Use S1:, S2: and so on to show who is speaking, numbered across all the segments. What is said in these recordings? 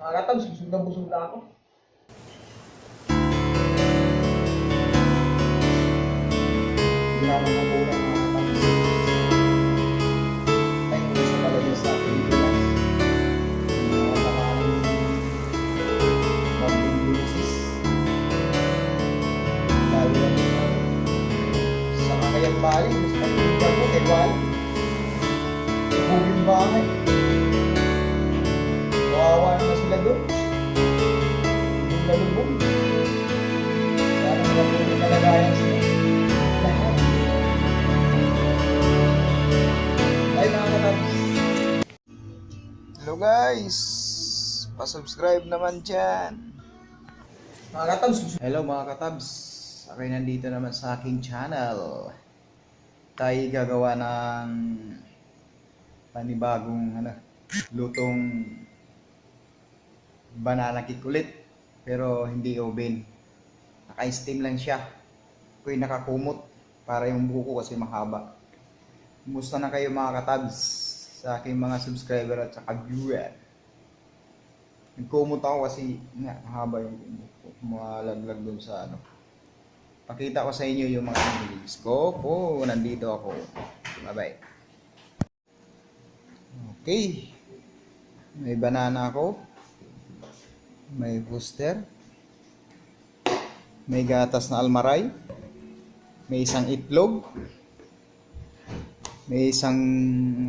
S1: Nakakatab, busog na busog na ako. Hindi na ako nakakulang mga katabs. Ay, gusto talaga sa Pilipinas. Yung mga nakakaming doon. Yung lalubog. Parang nalubog kalagayan sila. Lahat. Ay, nakakatapos. Hello guys! Pa-subscribe naman dyan. Mga katabs. Hello mga katabs. Ako nandito naman sa aking channel. Tayo gagawa ng panibagong ano, lutong banana cake ulit. Pero hindi oven. Naka-steam lang siya. Ako'y nakakumot para yung buko kasi mahaba. Kumusta na kayo mga katabs sa aking mga subscriber at saka viewer. Nagkumot ako kasi nga, mahaba yung buko. Malaglag dun sa ano. Pakita ko sa inyo yung mga ingredients ko. Po, nandito ako. Bye-bye. Okay. May banana ako. May booster. May gatas na almaray. May isang itlog. May isang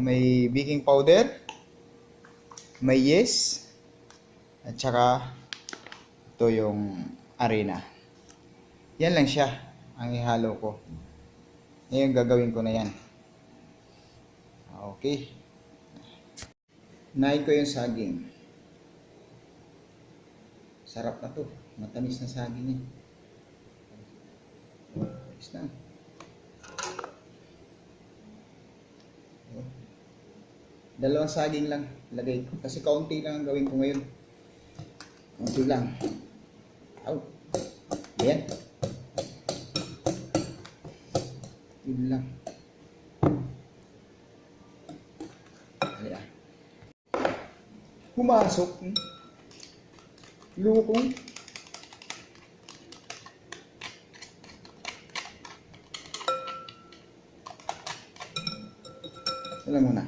S1: may baking powder. May yes. At saka ito yung arena. Yan lang siya ang ihalo ko. Ngayon gagawin ko na yan. Okay. Nain ko yung saging. Sarap na to. Matamis na saging yan. Ayos na. Dalawang saging lang lagay ko. Kasi kaunti lang ang gawin ko ngayon. Kaunti lang. Aw. Yan. Yun lang. Ayan. Pumasok. hmm? Lukong. Alam mo na.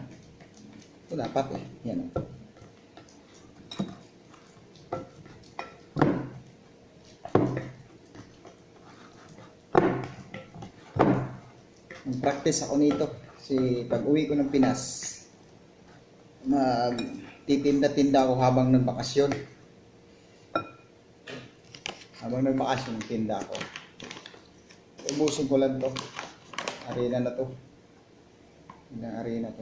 S1: Ito dapat eh. Yan o. Mag-practice ako nito. Kasi pag uwi ko ng Pinas, magtitinda-tinda ako habang nagbakasyon. Habang nagbakasyon, tinda ako. Ubusin ko lang to. Arena na to. Ilang arena to.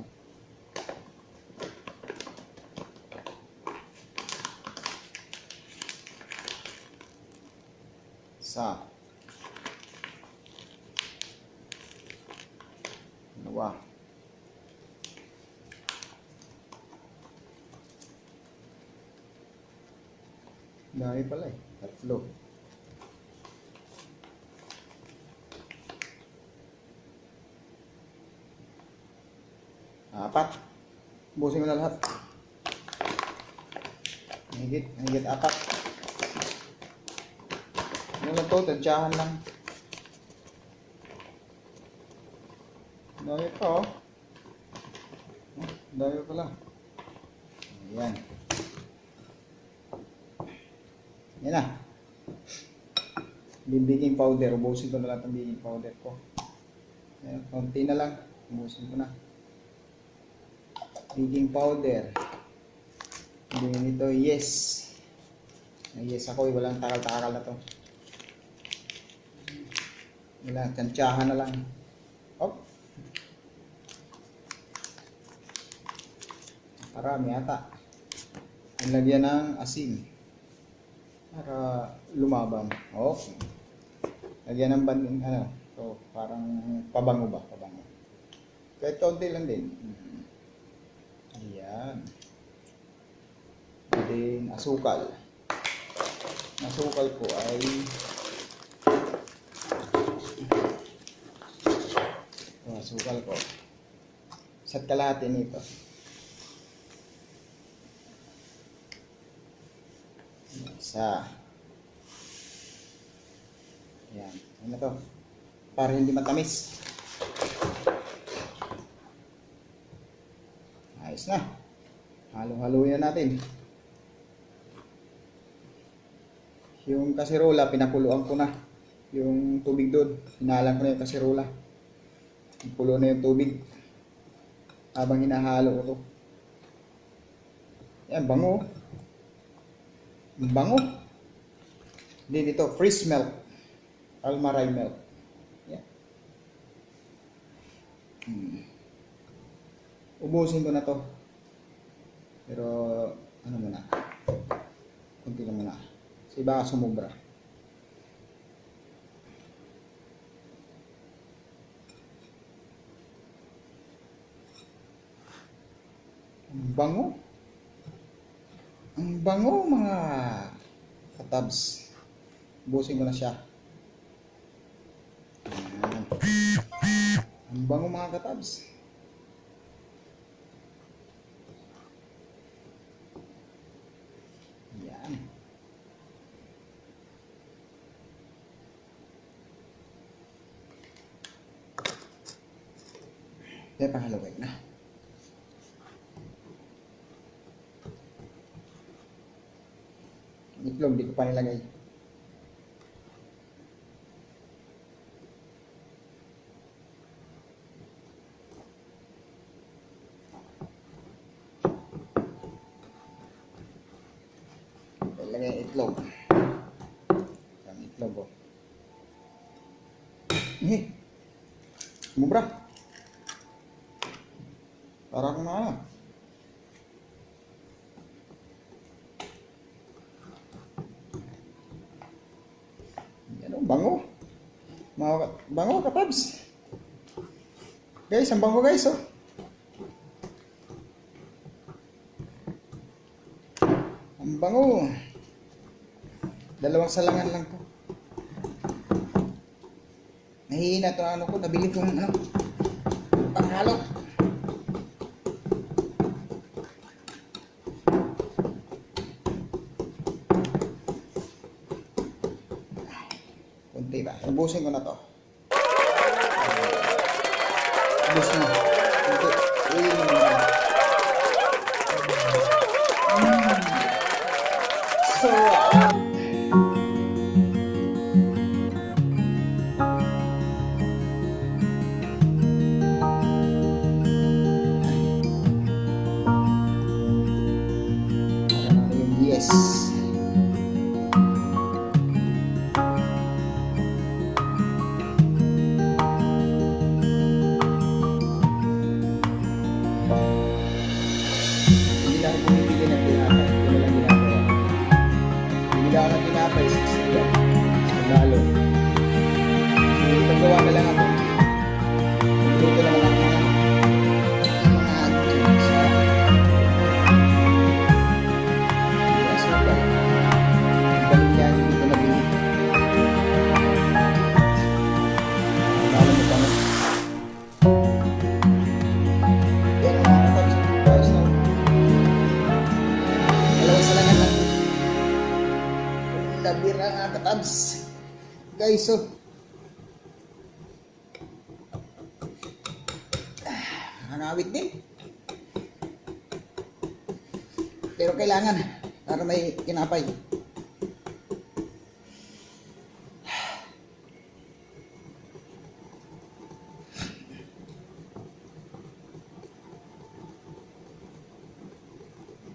S1: Sa dalawa dami pala eh tatlo apat busin ko na lahat higit higit apat ano lang to tansyahan lang Dami pa oh. Dami pala. Ayan. Yan na. Yung powder. Ubusin ko na lang itong baking powder ko. Ayan, konti na lang. Ubusin ko na. Baking powder. Hindi ito, yes. Yes ako, eh, walang takal-takal na to. Wala, tansyahan na lang. Hop. Marami ata. Nilagyan ng asin. Para lumaban. Oh. Lagyan ng banding, ano, so, parang pabango ba? Pabango. Kahit konti lang din. Mhm. Ayan. And then, asukal. Asukal ko ay Ang asukal ko. Isa't kalahati nito. Isa. Yan. Ano to? Para hindi matamis. Ayos na. Halo-halo yan natin. Yung kasirola, pinakuluan ko na. Yung tubig doon. Hinalan ko na yung kasirola. Pulo na yung tubig. Habang hinahalo ko to. Yan, bango. Ang Bango. Hindi dito, freeze milk. Almaray milk. Yan. Hmm. Ubusin ko na to. Pero, ano muna. Kunti lang muna. Kasi baka sumubra. Ang bango. Ang bango mga katabs. Ubusin ko na siya. Ang bango mga katabs. Yan. Kaya pangalaway na. Itlog, di ko pa nilagay. Ilagay ang itlog. Ang itlog, oh. Eh, mubra. Parang na ano. Yan oh, bango. Mga bango katabs. Guys, ang bango guys oh. Ang bango. Dalawang salangan lang to. Nahihina to ano ko, nabili kong ano, panghalo. Kunti ba? Ubusin ko na to. Guys, oh. Ah, Ang awit din. Pero kailangan para may kinapay.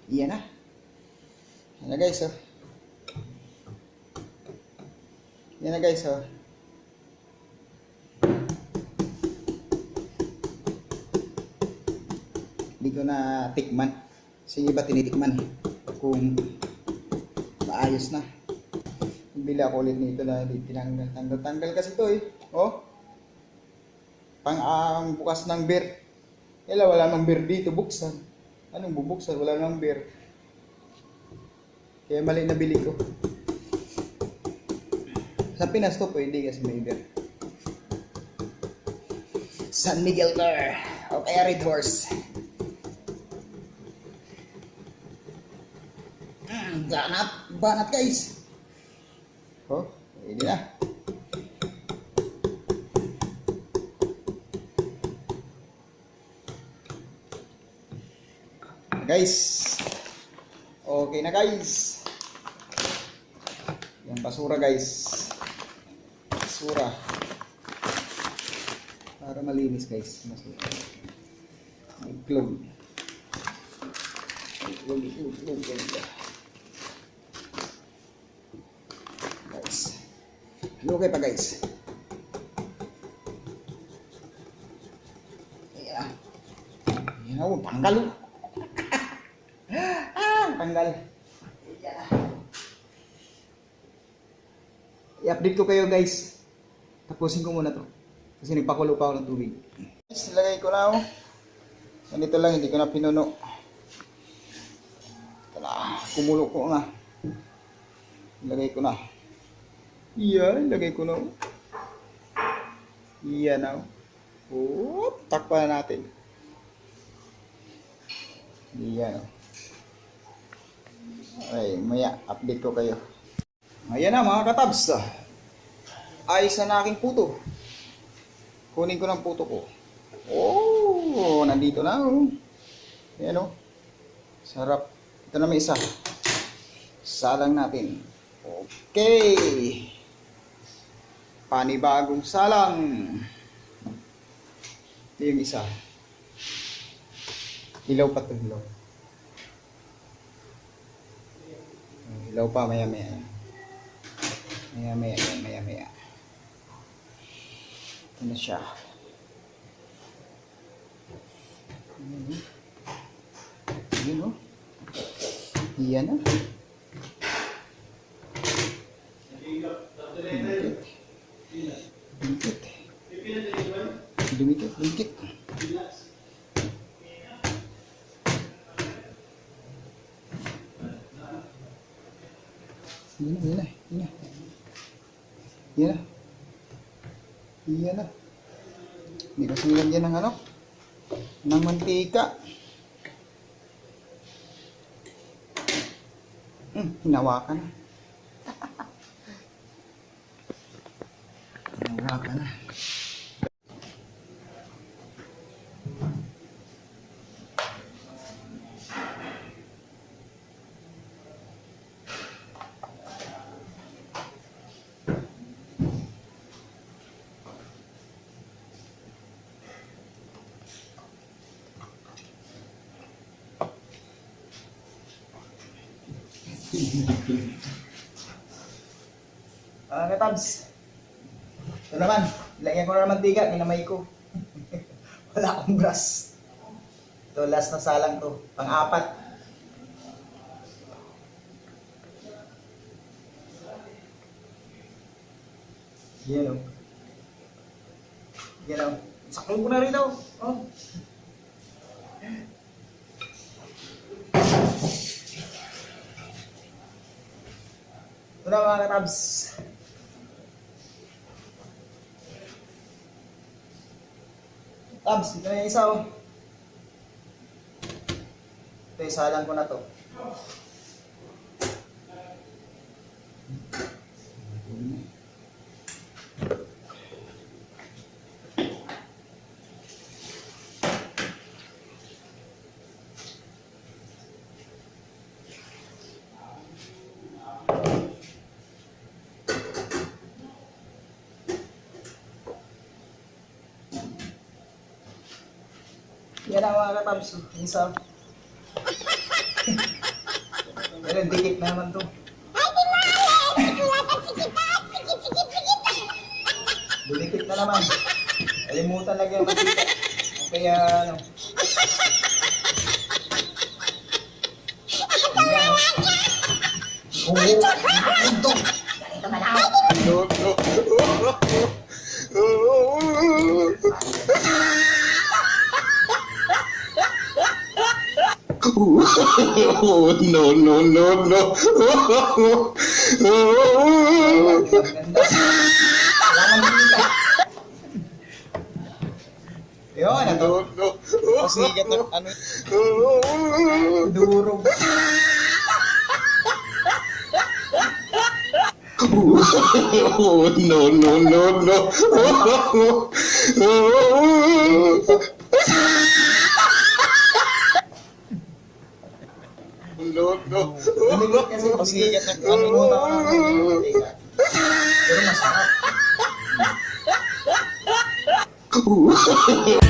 S1: Iyan na. Na guys, oh. Yan na guys, oh. Hindi ko na tikman. Kasi iba tinitikman eh. Kung maayos na. Bili ako ulit nito na hindi tinanggal. Tanggal, tanggal kasi to eh. Oh. Pang ang bukas ng beer. Kaya wala nang beer dito, buksan. Anong bubuksan? Wala nang beer. Kaya mali na bili ko. Sa Pinas to pwede kasi may beer. San Miguel Car of Arid Horse. Mm, banat, banat guys. Oh, ini na. Guys. Okay na guys. Yung basura guys. Basura. Para malinis guys. Basura. Iklog. Iklog, iklog, iklog, iklog. Guys. Lugay pa guys. Ayan. Ayan ako, tanggal. oh. ah, tanggal. Ayan. I-update ko kayo guys. Tapusin ko muna to. Kasi nagpakulo pa ako ng tubig. Guys, nilagay ko na ako. Ganito lang, hindi ko na pinuno. Na, kumulo ko nga. Ilagay ko na. Yan, ilagay ko na. Yan na. Oh, takpan na natin. Yan. oh. Okay, maya, update ko kayo. Ayan na mga katabs. Ayos na aking puto. Kunin ko ng puto ko. Oh, nandito na oh. Ayan oh. Sarap. Ito na may isa. Salang natin. Okay. Panibagong salang. Ito yung isa. Ilaw pa ito, ilaw. Pa, maya maya. Maya maya, maya maya. Ito na siya. Ayan, oh. Ayan, oh. Iyan na. Dumikit. Dumikit. Dumikit, dumikit. Yan na, yan na, yan na. Yan na. Yan na. Hindi kasi nilagyan ng ano? Ng mantika. Hmm, hinawakan na. hinawakan na. Ah, katabs. Ito naman, ilagyan ko na ng mantika, kinamay ko. Wala akong brush. Ito, last na salang to. Pang-apat. Yan o. Yan o. Saklo ko na rin daw. Oh. Ito na mga katabs. Tabs, ito na yung isa oh. Ito, isalan ko na to. Katabs. oh. Yung Isa. Pero dikit na naman to. Didikit na naman. Kalimutan lagi ang mantika. Kaya ano. Oh. Oo. Ito. Ito malaki.
S2: Oh, no, no, no, no.
S1: Yun,
S2: no,
S1: ano. Durog.
S2: Oh, no, no, no, no. No,
S1: kasi pasikat na ano mo na Pero masarap.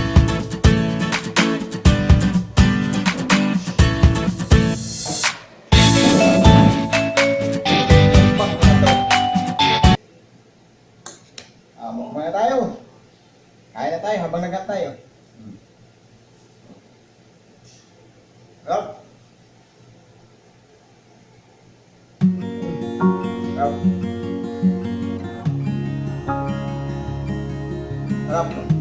S1: Rapi.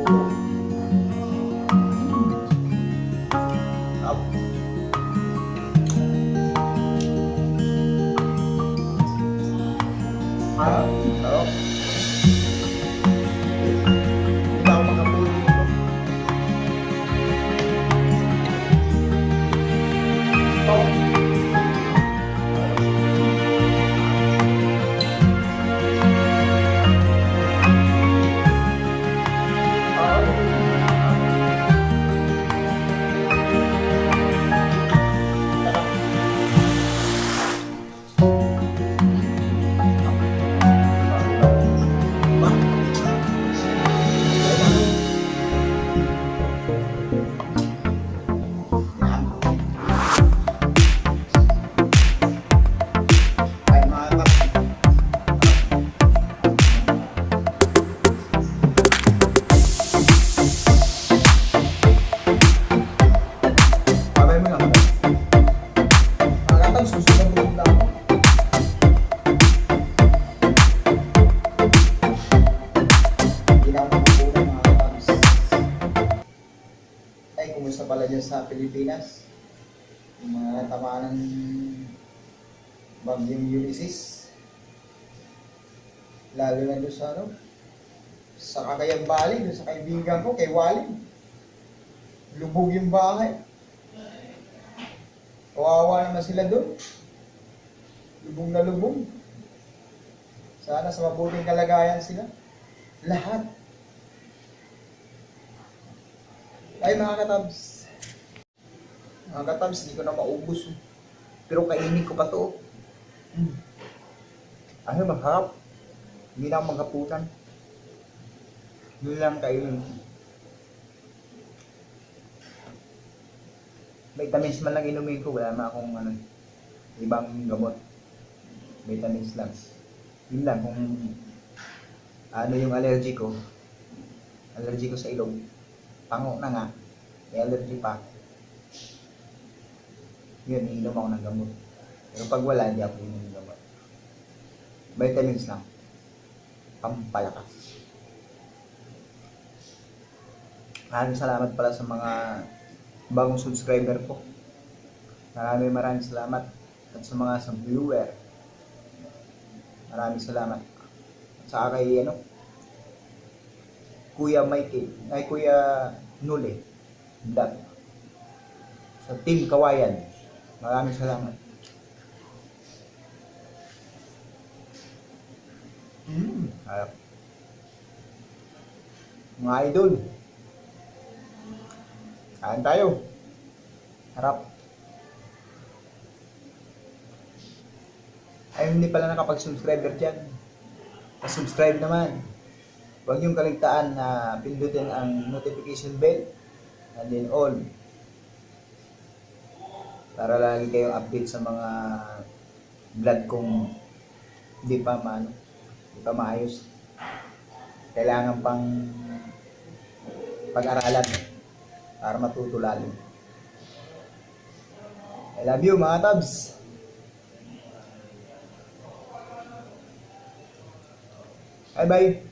S1: Mukbang ang Yung mga natamaan ng bagyong Ulysses. Lalo na doon sa ano, sa Cagayan Valley, doon sa kaibigan ko, kay Wally. Lubog yung bahay. Kawawa naman sila doon. Lubog na lubog. Sana sa mabuting kalagayan sila. Lahat. Ay mga katabs. Mga katabs, hindi ko na maubos. Pero kainin ko pa to. Mm. Ano, masarap. Hindi na magkaputan. Yun lang kainin. Vitamins man lang inumin ko, wala na akong ano, ibang gamot. Vitamins lang. Yun lang, kung ano yung allergy ko, allergy ko sa ilong, pango na nga, may allergy pa. Yun, iinom ako ng gamot. Pero pag wala, hindi ako iinom ng gamot. Vitamins lang. Pampalakas. Maraming salamat pala sa mga bagong subscriber ko. Maraming maraming salamat. At sa mga sa viewer. Maraming salamat. At saka kay ano, Kuya Mikey, ay Kuya Nule. Vlog. Sa Team Kawayan. Maraming salamat. Mm. Harap. Mga idol. Kain tayo. Harap. Ay, hindi pala nakapag-subscriber dyan. Pa-subscribe naman. Huwag niyong kaligtaan na pindutin ang notification bell and then all. Para lagi kayong update sa mga vlog kong hindi pa maano, hindi pa maayos. Kailangan pang pag-aralan para matuto lalo. I love you mga tabs. Bye bye.